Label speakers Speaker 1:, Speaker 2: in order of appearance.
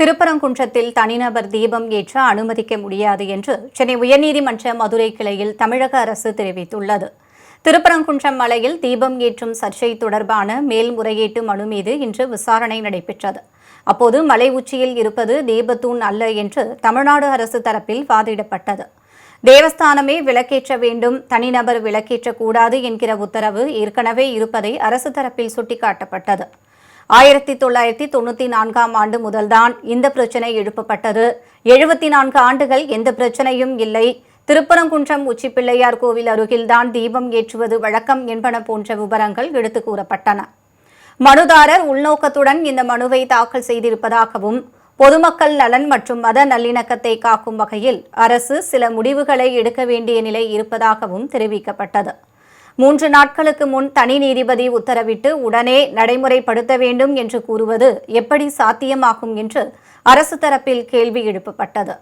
Speaker 1: திருப்பரங்குன்றத்தில் தனிநபர் தீபம் ஏற்ற அனுமதிக்க முடியாது என்று சென்னை உயர்நீதிமன்ற மதுரை கிளையில் தமிழக அரசு தெரிவித்துள்ளது. திருப்பரங்குன்றம் மலையில் தீபம் ஏற்றும் சர்ச்சை தொடர்பான மேல்முறையீட்டு மனு மீது இன்று விசாரணை நடைபெற்றது. அப்போது மலை உச்சியில் இருப்பது தீபத்தூண் அல்ல என்று தமிழ்நாடு அரசு தரப்பில் வாதிடப்பட்டது. தேவஸ்தானமே விளக்கேற்ற வேண்டும் தனிநபர் விளக்கேற்றக்கூடாது என்கிற உத்தரவு ஏற்கனவே இருப்பதை அரசு தரப்பில் சுட்டிக்காட்டப்பட்டது. ஆயிரத்தி தொள்ளாயிரத்தி தொண்ணூற்றி நான்காம் ஆண்டு முதல்தான் இந்த பிரச்சனை எழுப்பப்பட்டது. எழுபத்தி நான்கு ஆண்டுகள் எந்த பிரச்சனையும் இல்லை. திருப்பரங்குன்றம் உச்சிப்பிள்ளையார் கோவில் அருகில்தான் தீபம் ஏற்றுவது வழக்கம் என்பன போன்ற விவரங்கள் எடுத்துக் கூறப்பட்டன. மனுதாரர் உள்நோக்கத்துடன் இந்த மனுவை தாக்கல் செய்திருப்பதாகவும் பொதுமக்கள் நலன் மற்றும் மத நல்லிணக்கத்தை காக்கும் வகையில் அரசு சில முடிவுகளை எடுக்க வேண்டிய நிலை இருப்பதாகவும் தெரிவிக்கப்பட்டது. மூன்று நாட்களுக்கு முன் தனி நீதிபதி உத்தரவிட்டு உடனே நடைமுறைப்படுத்த வேண்டும் என்று கூறுவது எப்படி சாத்தியமாகும் என்று அரசு தரப்பில் கேள்வி எழுப்பப்பட்டது.